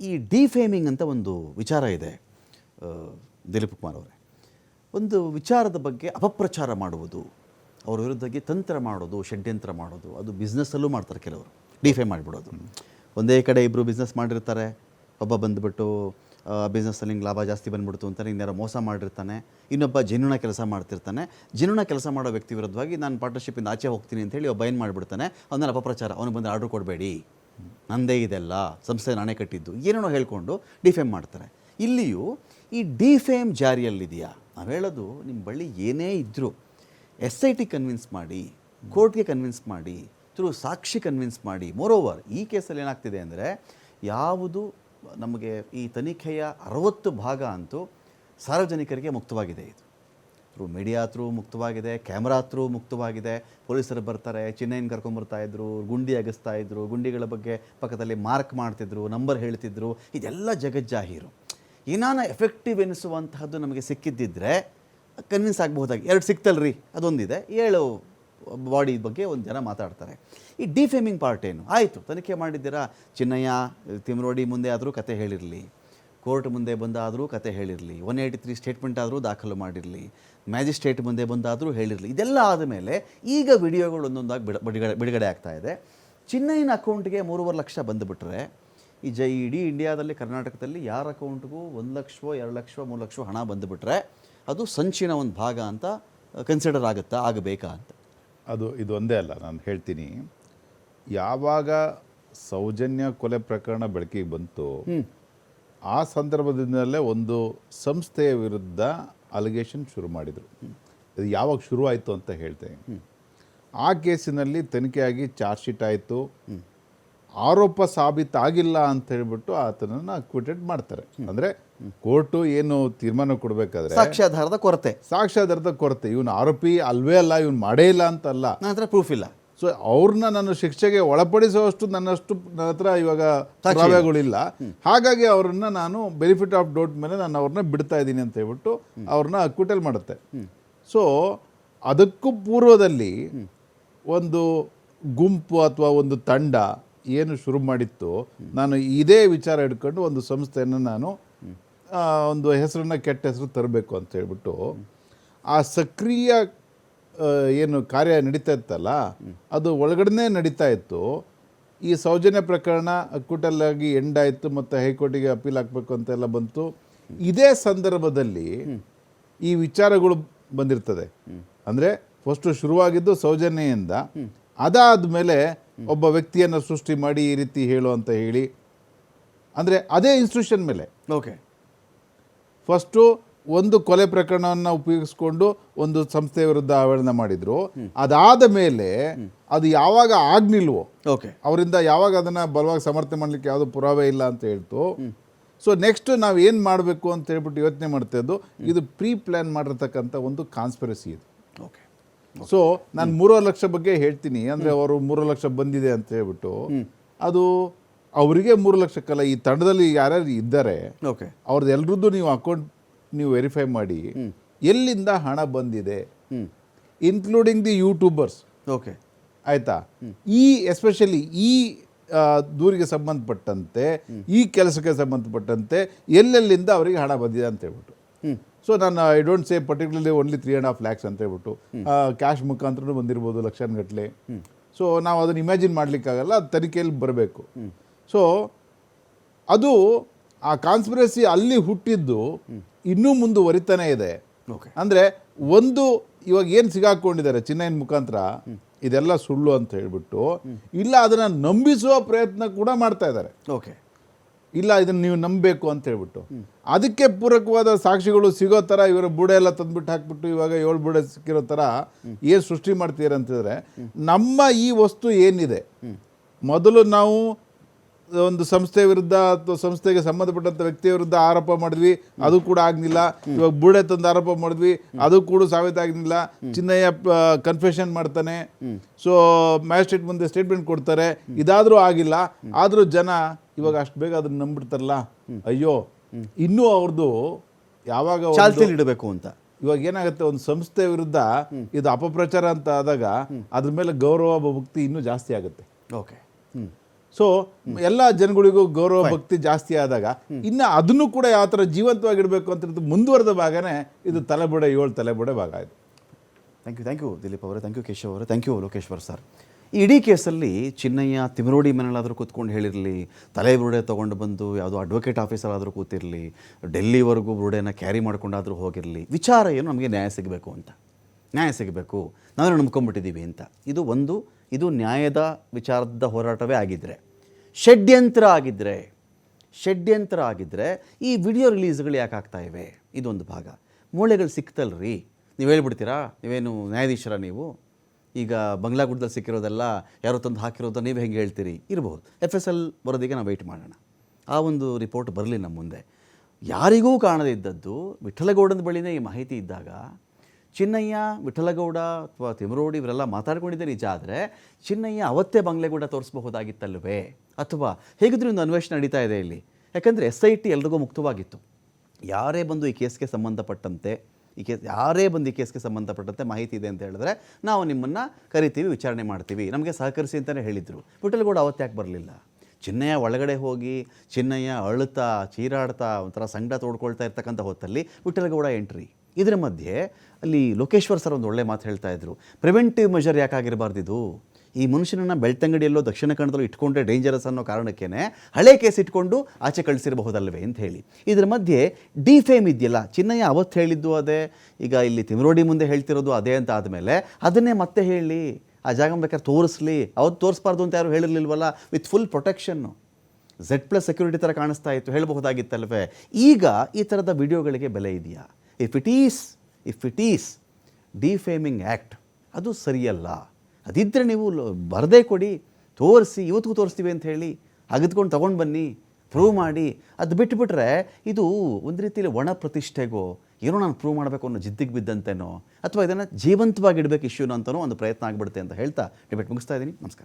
ಈ- ಡಿಫೇಮಿಂಗ್ ಅಂತ ಒಂದು ವಿಚಾರ ಇದೆ ದಿಲೀಪ್ ಕುಮಾರ್ ಅವರೇ. ಒಂದು ವಿಚಾರದ ಬಗ್ಗೆ ಅಪಪ್ರಚಾರ ಮಾಡುವುದು, ಅವರ ವಿರುದ್ಧಕ್ಕೆ ತಂತ್ರ ಮಾಡೋದು, ಷಡ್ಯಂತ್ರ ಮಾಡೋದು, ಅದು ಬಿಸ್ನೆಸ್ಸಲ್ಲೂ ಮಾಡ್ತಾರೆ ಕೆಲವರು, ಡಿಫೇಮ್ ಮಾಡಿಬಿಡೋದು. ಒಂದೇ ಕಡೆ ಇಬ್ಬರು ಬಿಸ್ನೆಸ್ ಮಾಡಿರ್ತಾರೆ, ಒಬ್ಬ ಬಂದುಬಿಟ್ಟು ಬಿಸ್ನೆಸ್ಸಲ್ಲಿ ಹಿಂಗೆ ಲಾಭ ಜಾಸ್ತಿ ಬಂದ್ಬಿಡ್ತು ಅಂತಾನೆ, ಇನ್ಯಾರೋ ಮೋಸ ಮಾಡಿರ್ತಾನೆ, ಇನ್ನೊಬ್ಬ ಜೆನ್ಯೂನ ಕೆಲಸ ಮಾಡ್ತಿರ್ತಾನೆ. ಜೆನ್ಯೂನ ಕೆಲಸ ಮಾಡೋ ವ್ಯಕ್ತಿ ವಿರುದ್ಧವಾಗಿ ನಾನು ಪಾರ್ಟ್ನರ್ಶಿಪ್ಪಿಂದ ಆಚೆ ಹೋಗ್ತೀನಿ ಅಂತ ಹೇಳಿ ಒಬ್ಬ ಏನು ಮಾಡಿಬಿಡ್ತಾನೆ, ಅವನಲ್ಲಿ ಅಪಪ್ರಚಾರ, ಅವನಿಗೆ ಬಂದು ಆರ್ಡ್ರ್ ಕೊಡಬೇಡಿ. ನಂದೇ ಇದೆಲ್ಲ, ಸಂಸ್ಥೆ ನಾನೇ ಕಟ್ಟಿದ್ದು, ಏನೇನೋ ಹೇಳ್ಕೊಂಡು ಡಿಫೇಮ್ ಮಾಡ್ತಾರೆ. ಇಲ್ಲಿಯೂ ಈ ಡಿಫೇಮ್ ಜಾರಿಯಲ್ಲಿದೆಯಾ? ನಾವು ಹೇಳೋದು ನಿಮ್ಮ ಬಳಿ ಏನೇ ಇದ್ದರೂ ಎಸ್ ಐ ಟಿ ಕನ್ವಿನ್ಸ್ ಮಾಡಿ, ಕೋರ್ಟ್ಗೆ ಕನ್ವಿನ್ಸ್ ಮಾಡಿ ಥ್ರೂ ಸಾಕ್ಷಿ ಕನ್ವಿನ್ಸ್ ಮಾಡಿ ಮೋರೋವರ್ ಈ ಕೇಸಲ್ಲಿ ಏನಾಗ್ತಿದೆ ಅಂದರೆ ಯಾವುದು ನಮಗೆ ಈ ತನಿಖೆಯ ಅರವತ್ತು ಭಾಗ ಅಂತೂ ಸಾರ್ವಜನಿಕರಿಗೆ ಮುಕ್ತವಾಗಿದೆ ಇದು. ಥ್ರೂ, ಮೀಡಿಯಾ ಥ್ರೂ ಮುಕ್ತವಾಗಿದೆ, ಕ್ಯಾಮ್ರಾ ಥ್ರೂ ಮುಕ್ತವಾಗಿದೆ. ಪೊಲೀಸರು ಬರ್ತಾರೆ, ಚಿನ್ನೈನ್ ಕರ್ಕೊಂಬರ್ತಾ ಇದ್ರು, ಗುಂಡಿ ಅಗಸ್ತಾ ಇದ್ರು, ಗುಂಡಿಗಳ ಬಗ್ಗೆ ಪಕ್ಕದಲ್ಲಿ ಮಾರ್ಕ್ ಮಾಡ್ತಿದ್ರು, ನಂಬರ್ ಹೇಳ್ತಿದ್ರು. ಇದೆಲ್ಲ ಜಗಜ್ಜಾಹೀರು ಏನಾನ ಎಫೆಕ್ಟಿವ್ ಎನಿಸುವಂತಹದ್ದು ನಮಗೆ ಸಿಕ್ಕಿದ್ದಿದ್ರೆ ಕನ್ವಿನ್ಸ್ ಆಗಬಹುದಾಗಿ. ಎರಡು ಸಿಕ್ತಲ್ರಿ, ಅದೊಂದಿದೆ. ಏಳು ಬಾಡಿ ಬಗ್ಗೆ ಒಂದು ಜನ ಮಾತಾಡ್ತಾರೆ. ಈ ಡಿಫೇಮಿಂಗ್ ಪಾರ್ಟ್ ಏನು? ಆಯಿತು, ತನಿಖೆ ಮಾಡಿದ್ದೀರಾ? ಚಿನ್ನಯ್ಯ, ತಿಮ್ರೋಡಿ ಮುಂದೆ ಆದರೂ ಕತೆ ಹೇಳಿರಲಿ. ಕೋರ್ಟ್ ಮುಂದೆ ಬಂದಾದರೂ ಕತೆ ಹೇಳಿರಲಿ ಒನ್ ಏಯ್ಟಿ ತ್ರೀ ಸ್ಟೇಟ್ಮೆಂಟ್ ಆದರೂ ದಾಖಲು ಮಾಡಿರಲಿ ಮ್ಯಾಜಿಸ್ಟ್ರೇಟ್ ಮುಂದೆ ಬಂದಾದರೂ ಹೇಳಿರಲಿ ಇದೆಲ್ಲ ಆದಮೇಲೆ ಈಗ ವಿಡಿಯೋಗಳು ಒಂದೊಂದಾಗಿ ಬಿಡ ಬಿಡುಗಡೆ ಬಿಡುಗಡೆ ಆಗ್ತಾ ಇದೆ. ಚಿನ್ನೈನ ಅಕೌಂಟ್ಗೆ ಮೂರುವರೆ ಲಕ್ಷ ಬಂದುಬಿಟ್ರೆ ಈ ಜೈ ಇಡೀ ಇಂಡಿಯಾದಲ್ಲಿ ಕರ್ನಾಟಕದಲ್ಲಿ ಯಾರ ಅಕೌಂಟ್ಗೂ ಒಂದು ಲಕ್ಷವೋ ಎರಡು ಲಕ್ಷವೋ ಮೂರು ಲಕ್ಷವೋ ಹಣ ಬಂದುಬಿಟ್ರೆ ಅದು ಸಂಚಿನ ಒಂದು ಭಾಗ ಅಂತ ಕನ್ಸಿಡರ್ ಆಗುತ್ತಾ ಆಗಬೇಕಾ ಅಂತ. ಅದು ಇದು ಒಂದೇ ಅಲ್ಲ ನಾನು ಹೇಳ್ತೀನಿ ಯಾವಾಗ ಸೌಜನ್ಯ ಕೊಲೆ ಪ್ರಕರಣ ಬೆಳಕಿಗೆ ಬಂತು ಆ ಸಂದರ್ಭದಿಂದಲೇ ಒಂದು ಸಂಸ್ಥೆಯ ವಿರುದ್ಧ ಅಲಿಗೇಷನ್ ಶುರು ಮಾಡಿದರು. ಇದು ಯಾವಾಗ ಶುರು ಆಯಿತು ಅಂತ ಹೇಳ್ತೇನೆ ಆ ಕೇಸಿನಲ್ಲಿ ತನಿಖೆಯಾಗಿ ಚಾರ್ಜ್ ಶೀಟ್ ಆಯಿತು. ಆರೋಪ ಸಾಬೀತಾಗಿಲ್ಲ ಅಂತ ಹೇಳ್ಬಿಟ್ಟು ಆತನನ್ನು ಅಕ್ವಿಟೆಡ್ ಮಾಡ್ತಾರೆ. ಅಂದರೆ ಕೋರ್ಟು ಏನು ತೀರ್ಮಾನ ಕೊಡಬೇಕಾದ್ರೆ ಸಾಕ್ಷ್ಯಾಧಾರದ ಕೊರತೆ. ಸಾಕ್ಷ್ಯಾಧಾರದ ಕೊರತೆ. ಇವನು ಆರೋಪಿ ಅಲ್ವೇ ಅಲ್ಲ ಇವನು ಮಾಡೇ ಇಲ್ಲ ಅಂತಲ್ಲ. ಪ್ರೂಫ್ ಇಲ್ಲ. ಸೊ ಅವ್ರನ್ನ ನಾನು ಶಿಕ್ಷೆಗೆ ಒಳಪಡಿಸುವಷ್ಟು ನನ್ನಷ್ಟು ನನ್ನ ಹತ್ರ ಇವಾಗ ಪುರಾವೆಗಳಿಲ್ಲ. ಹಾಗಾಗಿ ಅವ್ರನ್ನ ನಾನು ಬೆನಿಫಿಟ್ ಆಫ್ ಡೌಟ್ ಮೇಲೆ ನಾನು ಅವ್ರನ್ನ ಬಿಡ್ತಾ ಇದ್ದೀನಿ ಅಂತ ಹೇಳ್ಬಿಟ್ಟು ಅವ್ರನ್ನ ಅಕ್ವಿಟಲ್ ಮಾಡುತ್ತೆ. ಸೊ ಅದಕ್ಕೂ ಪೂರ್ವದಲ್ಲಿ ಒಂದು ಗುಂಪು ಅಥವಾ ಒಂದು ತಂಡ ಏನು ಶುರು ಮಾಡಿತ್ತು ನಾನು ಇದೇ ವಿಚಾರ ಇಟ್ಕೊಂಡು ಒಂದು ಸಂಸ್ಥೆಯನ್ನು ನಾನು ಒಂದು ಹೆಸರನ್ನ ಕೆಟ್ಟ ಹೆಸರು ತರಬೇಕು ಅಂತ ಹೇಳ್ಬಿಟ್ಟು ಆ ಸಕ್ರಿಯ ಏನು ಕಾರ್ಯ ನಡೀತಾ ಇತ್ತಲ್ಲ ಅದು ಒಳಗಡೆ ನಡೀತಾ ಇತ್ತು. ಈ ಸೌಜನ್ಯ ಪ್ರಕರಣ ಕೂಟಲ್ಲಾಗಿ ಎಂಡ್ ಆಯಿತು ಮತ್ತು ಹೈಕೋರ್ಟಿಗೆ ಅಪೀಲ್ ಹಾಕಬೇಕು ಅಂತೆಲ್ಲ ಬಂತು. ಇದೇ ಸಂದರ್ಭದಲ್ಲಿ ಈ ವಿಚಾರಗಳು ಬಂದಿರ್ತದೆ. ಅಂದರೆ ಫಸ್ಟು ಶುರುವಾಗಿದ್ದು ಸೌಜನ್ಯದಿಂದ ಅದಾದ ಮೇಲೆ ಒಬ್ಬ ವ್ಯಕ್ತಿಯನ್ನು ಸೃಷ್ಟಿ ಮಾಡಿ ಈ ರೀತಿ ಹೇಳು ಅಂತ ಹೇಳಿ. ಅಂದರೆ ಅದೇ ಇನ್ಸ್ಟಿಟ್ಯೂಷನ್ ಮೇಲೆ. ಓಕೆ ಫಸ್ಟು ಒಂದು ಕೊಲೆ ಪ್ರಕರಣವನ್ನು ಉಪಯೋಗಿಸ್ಕೊಂಡು ಒಂದು ಸಂಸ್ಥೆ ವಿರುದ್ಧ ಆವರಣ ಮಾಡಿದ್ರು. ಅದಾದ ಮೇಲೆ ಅದು ಯಾವಾಗ ಆಗ್ನಿಲ್ವೋ ಓಕೆ. ಅವರಿಂದ ಯಾವಾಗ ಅದನ್ನ ಬಲವಾಗಿ ಸಮರ್ಥನೆ ಮಾಡ್ಲಿಕ್ಕೆ ಯಾವುದು ಪುರಾವೆ ಇಲ್ಲ ಅಂತ ಹೇಳ್ತು. ಸೊ ನೆಕ್ಸ್ಟ್ ನಾವು ಏನು ಮಾಡಬೇಕು ಅಂತ ಹೇಳ್ಬಿಟ್ಟು ಯೋಚನೆ ಮಾಡ್ತಾ ಇದ್ದು ಇದು ಪ್ರೀ ಪ್ಲ್ಯಾನ್ ಮಾಡಿರ್ತಕ್ಕಂಥ ಒಂದು ಕಾನ್ಸ್ಪಿರಸಿ ಇದು. ಓಕೆ. ಸೊ ನಾನು ಮೂರು ಲಕ್ಷ ಬಗ್ಗೆ ಹೇಳ್ತೀನಿ. ಅಂದರೆ ಅವರು ಮೂರು ಲಕ್ಷ ಬಂದಿದೆ ಅಂತ ಹೇಳ್ಬಿಟ್ಟು ಅದು ಅವರಿಗೆ ಮೂರು ಲಕ್ಷಕ್ಕಲ್ಲ ಈ ತಂಡದಲ್ಲಿ ಯಾರ್ಯಾರು ಇದ್ದಾರೆ ಓಕೆ. ಅವ್ರದ್ದು ಎಲ್ರದ್ದು ನೀವು ಅಕೌಂಟ್ ನೀವು ವೆರಿಫೈ ಮಾಡಿ ಎಲ್ಲಿಂದ ಹಣ ಬಂದಿದೆ? ಇನ್ಕ್ಲೂಡಿಂಗ್ ದಿ ಯೂಟ್ಯೂಬರ್ಸ್ ಓಕೆ ಆಯಿತಾ? ಈ ಎಸ್ಪೆಷಲಿ ಈ ದೂರಿಗೆ ಸಂಬಂಧಪಟ್ಟಂತೆ ಈ ಕೆಲಸಕ್ಕೆ ಸಂಬಂಧಪಟ್ಟಂತೆ ಎಲ್ಲೆಲ್ಲಿಂದ ಅವರಿಗೆ ಹಣ ಬಂದಿದೆ ಅಂತ ಹೇಳ್ಬಿಟ್ಟು. ಸೊ ನಾನು I don't say particularly only three and half lakhs ಅಂತ ಹೇಳ್ಬಿಟ್ಟು ಕ್ಯಾಶ್ ಮುಖಾಂತರ ಬಂದಿರ್ಬೋದು ಲಕ್ಷಾನುಗಟ್ಟಲೆ ಸೊ ನಾವು ಅದನ್ನು ಇಮ್ಯಾಜಿನ್ ಮಾಡಲಿಕ್ಕಾಗಲ್ಲ ಅದು ತನಿಖೆಯಲ್ಲಿ ಬರಬೇಕು. ಸೊ ಅದು ಆ ಕಾನ್ಸ್ಪಿರಸಿ ಅಲ್ಲಿ ಹುಟ್ಟಿದ್ದು ಇನ್ನೂ ಮುಂದುವರಿತಾನೆ ಇದೆ. ಅಂದ್ರೆ ಒಂದು ಇವಾಗ ಏನು ಸಿಗಾಕೊಂಡಿದ್ದಾರೆ ಚಿನ್ನೈನ್ ಮುಖಾಂತರ? ಇದೆಲ್ಲ ಸುಳ್ಳು ಅಂತ ಹೇಳ್ಬಿಟ್ಟು ಇಲ್ಲ ಅದನ್ನ ನಂಬಿಸುವ ಪ್ರಯತ್ನ ಕೂಡ ಮಾಡ್ತಾ ಇದ್ದಾರೆ. ಓಕೆ. ಇಲ್ಲ ಇದನ್ನ ನೀವು ನಂಬಬೇಕು ಅಂತ ಹೇಳ್ಬಿಟ್ಟು. ಅದಕ್ಕೆ ಪೂರಕವಾದ ಸಾಕ್ಷಿಗಳು ಸಿಗೋ ಥರ ಇವರ ಬುಡೆ ಎಲ್ಲ ತಂದ್ಬಿಟ್ಟು ಹಾಕ್ಬಿಟ್ಟು ಇವಾಗ ಏಳು ಬುಡೆ ಸಿಕ್ಕಿರೋ ಥರ ಏನು ಸೃಷ್ಟಿ ಮಾಡ್ತೀರ ಅಂತಂದರೆ ನಮ್ಮ ಈ ವಸ್ತು ಏನಿದೆ? ಮೊದಲು ನಾವು ಒಂದು ಸಂಸ್ಥೆ ವಿರುದ್ಧ ಅಥವಾ ಸಂಸ್ಥೆಗೆ ಸಂಬಂಧಪಟ್ಟಂತ ವ್ಯಕ್ತಿಯ ವಿರುದ್ಧ ಆರೋಪ ಮಾಡಿದ್ವಿ ಅದು ಕೂಡ ಆಗ್ಲಿಲ್ಲ. ಇವಾಗ ಬುಡೆ ತಂದು ಆರೋಪ ಮಾಡಿದ್ವಿ ಅದು ಕೂಡ ಸಾಬೀತಾಗ್ಲಿಲ್ಲ ಚಿನ್ನಯ್ಯ ಕನ್ಫೆಷನ್ ಮಾಡ್ತಾನೆ. ಸೊ ಮ್ಯಾಜಿಸ್ಟ್ರೇಟ್ ಮುಂದೆ ಸ್ಟೇಟ್ಮೆಂಟ್ ಕೊಡ್ತಾರೆ. ಇದಾದ್ರೂ ಆಗಿಲ್ಲ. ಆದ್ರೂ ಜನ ಇವಾಗ ಅಷ್ಟು ಬೇಗ ಅದನ್ನ ನಂಬಿಡ್ತಾರಲ್ಲ? ಅಯ್ಯೋ ಇನ್ನೂ ಅವ್ರದ್ದು ಯಾವಾಗ ಇಡಬೇಕು ಅಂತ. ಇವಾಗ ಏನಾಗುತ್ತೆ ಒಂದು ಸಂಸ್ಥೆ ವಿರುದ್ಧ ಇದು ಅಪಪ್ರಚಾರ ಅಂತ ಆದಾಗ ಅದ್ರ ಮೇಲೆ ಗೌರವ ಭಕ್ತಿ ಇನ್ನೂ ಜಾಸ್ತಿ ಆಗುತ್ತೆ. ಓಕೆ ಸೊ ಎಲ್ಲ ಜನಗಳಿಗೂ ಗೌರವ ಭಕ್ತಿ ಜಾಸ್ತಿ ಆದಾಗ ಇನ್ನು ಅದನ್ನು ಕೂಡ ಯಾವ ಥರ ಜೀವಂತವಾಗಿಡಬೇಕು ಅಂತ ಮುಂದುವರೆದ ಭಾಗನೇ ಇದು ತಲೆಬುಡೆ ಏಳು ತಲೆಬುಡೆ ಭಾಗ ಇದು thank you thank you Dileep ಅವರೇ ಥ್ಯಾಂಕ್ ಯು ಕೇಶವ್ ಅವರೇ ಥ್ಯಾಂಕ್ ಯು ಲೋಕೇಶ್ವರ್ ಸರ್ ಈ ಇಡೀ ಕೇಸಲ್ಲಿ ಚಿನ್ನಯ್ಯ ತಿಮರೋಡಿ ಮನೇಲಾದರೂ ಕೂತ್ಕೊಂಡು ಹೇಳಿರಲಿ ತಲೆ ಬುರುಡೆ ತೊಗೊಂಡು ಬಂದು ಯಾವುದೋ ಅಡ್ವೊಕೇಟ್ ಆಫೀಸರಾದರೂ ಕೂತಿರಲಿ ಡೆಲ್ಲಿವರೆಗೂ ಬುರುಡೆನ ಕ್ಯಾರಿ ಮಾಡ್ಕೊಂಡಾದರೂ ಹೋಗಿರಲಿ ವಿಚಾರ ಏನು ನಮಗೆ ನ್ಯಾಯ ಸಿಗಬೇಕು ಅಂತ. ನ್ಯಾಯ ಸಿಗಬೇಕು. ನಾವೇನು ನಂಬ್ಕೊಂಡ್ಬಿಟ್ಟಿದ್ದೀವಿ ಅಂತ. ಇದು ಒಂದು ಇದು ನ್ಯಾಯದ ವಿಚಾರದ ಹೋರಾಟವೇ ಆಗಿದ್ದರೆ ಷಡ್ಯಂತ್ರ ಆಗಿದ್ದರೆ ಷಡ್ಯಂತ್ರ ಆಗಿದ್ದರೆ ಈ ವಿಡಿಯೋ ರಿಲೀಸ್ಗಳು ಯಾಕೆ ಆಗ್ತಾ ಇವೆ? ಇದೊಂದು ಭಾಗ. ಮೂಳೆಗಳು ಸಿಕ್ತಲ್ರಿ. ನೀವು ಹೇಳ್ಬಿಡ್ತೀರಾ? ನೀವೇನು ನ್ಯಾಯಾಧೀಶರ ನೀವು? ಈಗ ಬಂಗ್ಲಾಗುಡ್ದಲ್ಲಿ ಸಿಕ್ಕಿರೋದೆಲ್ಲ ಯಾರೋ ತಂದು ಹಾಕಿರೋದು ನೀವು ಹೆಂಗೆ ಹೇಳ್ತೀರಿ? ಇರಬಹುದು. ಎಫ್ ಎಸ್ ಎಲ್ ಬರೋದಿಗೆ ನಾವು ವೆಯ್ಟ್ ಮಾಡೋಣ. ಆ ಒಂದು ರಿಪೋರ್ಟ್ ಬರಲಿ ನಮ್ಮ ಮುಂದೆ. ಯಾರಿಗೂ ಕಾಣದೇ ಇದ್ದದ್ದು ವಿಠಲಗೌಡನ ಬಳಿನೇ ಈ ಮಾಹಿತಿ ಇದ್ದಾಗ ಚಿನ್ನಯ್ಯ, ವಿಠಲಗೌಡ ಅಥವಾ ತಿಮರೋಡಿ ಇವರೆಲ್ಲ ಮಾತಾಡ್ಕೊಂಡಿದ್ದೆ ನಿಜ ಆದರೆ ಚಿನ್ನಯ್ಯ ಅವತ್ತೇ ಬಂಗ್ಲೆಗೌಡ ತೋರಿಸಬಹುದಾಗಿತ್ತಲ್ವೇ? ಅಥವಾ ಹೇಗಿದ್ರೂ ಒಂದು ಅನ್ವೇಷಣೆ ನಡೀತಾ ಇದೆ ಇಲ್ಲಿ? ಯಾಕಂದರೆ ಎಸ್ ಐ ಟಿ ಎಲ್ರಿಗೂ ಮುಕ್ತವಾಗಿತ್ತು. ಯಾರೇ ಬಂದು ಈ ಕೇಸ್ಗೆ ಸಂಬಂಧಪಟ್ಟಂತೆ, ಈ ಕೇಸ್, ಯಾರೇ ಬಂದು ಈ ಕೇಸ್ಗೆ ಸಂಬಂಧಪಟ್ಟಂತೆ ಮಾಹಿತಿ ಇದೆ ಅಂತ ಹೇಳಿದ್ರೆ ನಾವು ನಿಮ್ಮನ್ನು ಕರಿತೀವಿ, ವಿಚಾರಣೆ ಮಾಡ್ತೀವಿ. ನಮಗೆ ಸಹಕರಿಸಿ ಅಂತಲೇ ಹೇಳಿದರು. ವಿಠಲಗೌಡ ಅವತ್ತು ಯಾಕೆ ಬರಲಿಲ್ಲ? ಚಿನ್ನಯ್ಯ ಒಳಗಡೆ ಹೋಗಿ, ಚಿನ್ನಯ್ಯ ಅಳುತ್ತಾ, ಚೀರಾಡ್ತಾ ಒಂಥರ ಸಂಘ ತೋಡ್ಕೊಳ್ತಾ ಇರ್ತಕ್ಕಂಥ ಹೊತ್ತಲ್ಲಿ ವಿಠಲಗೌಡ ಎಂಟ್ರಿ. ಇದರ ಮಧ್ಯೆ ಅಲ್ಲಿ ಲೋಕೇಶ್ವರ್ ಸರ್ ಒಂದು ಒಳ್ಳೆ ಮಾತು ಹೇಳ್ತಾ ಇದ್ರು. ಪ್ರಿವೆಂಟಿವ್ ಮೆಷರ್ ಯಾಕಾಗಿರಬಾರ್ದಿದು ಈ ಮನುಷ್ಯನನ್ನು ಬೆಳ್ತಂಗಡಿಯಲ್ಲೋ ದಕ್ಷಿಣ ಕನ್ನಡದಲ್ಲಿ ಇಟ್ಕೊಂಡ್ರೆ ಡೇಂಜರಸ್ ಅನ್ನೋ ಕಾರಣಕ್ಕೇ ಹಳೆ ಕೇಸ್ ಇಟ್ಕೊಂಡು ಆಚೆ ಕಳಿಸಿರಬಹುದಲ್ವೇ ಅಂತ ಹೇಳಿ. ಇದರ ಮಧ್ಯೆ ಡಿಫೇಮ್ ಇದೆಯಲ್ಲ, ಚಿನ್ನಯ್ಯ ಅವತ್ತು ಹೇಳಿದ್ದು ಅದೇ. ಈಗ ಇಲ್ಲಿ ತಿಮರೋಡಿ ಮುಂದೆ ಹೇಳ್ತಿರೋದು ಅದೇ ಅಂತ ಆದಮೇಲೆ ಅದನ್ನೇ ಮತ್ತೆ ಹೇಳಿ. ಆ ಜಾಗ ಬೇಕಾದ್ರೆ ತೋರಿಸ್ಲಿ. ಅವತ್ತು ತೋರಿಸ್ಬಾರ್ದು ಅಂತ ಯಾರು ಹೇಳಿರ್ಲಿಲ್ವಲ್ಲ? With full protection Z plus security ಥರ ಕಾಣಿಸ್ತಾ ಇತ್ತು, ಹೇಳಬಹುದಾಗಿತ್ತಲ್ವೇ? ಈಗ ಈ ಥರದ ವಿಡಿಯೋಗಳಿಗೆ ಬೆಲೆ ಇದೆಯಾ? If it is if it is defaming act ಅದು ಸರಿಯಲ್ಲ. ಅದಿದ್ದರೆ ನೀವು ಬರದೇ ಕೊಡಿ, ತೋರಿಸಿ, ಇವತ್ತಿಗೂ ತೋರಿಸ್ತೀವಿ ಅಂತ ಹೇಳಿ ಅಗದ್ಕೊಂಡು ತೊಗೊಂಡು ಬನ್ನಿ ಪ್ರೂವ್ ಮಾಡಿ. ಅದು ಬಿಟ್ಟುಬಿಟ್ರೆ ಇದು ಒಂದು ರೀತಿಯಲ್ಲಿ ಒಣ ಪ್ರತಿಷ್ಠೆಗೋ, ಏನೋ ನಾನು ಪ್ರೂವ್ ಮಾಡಬೇಕು ಅನ್ನೋ ಜಿದ್ದಿಗೆ ಬಿದ್ದಂತೆನೋ, ಅಥವಾ ಇದನ್ನು ಜೀವಂತವಾಗಿ ಇಡಬೇಕು ಇಶ್ಯೂನ ಅಂತನೋ ಒಂದು ಪ್ರಯತ್ನ ಆಗಿಬಿಡುತ್ತೆ ಅಂತ ಹೇಳ್ತಾ ಡಿಬೇಟ್ ಮುಗಿಸ್ತಾ ಇದ್ದೀನಿ. ನಮಸ್ಕಾರ.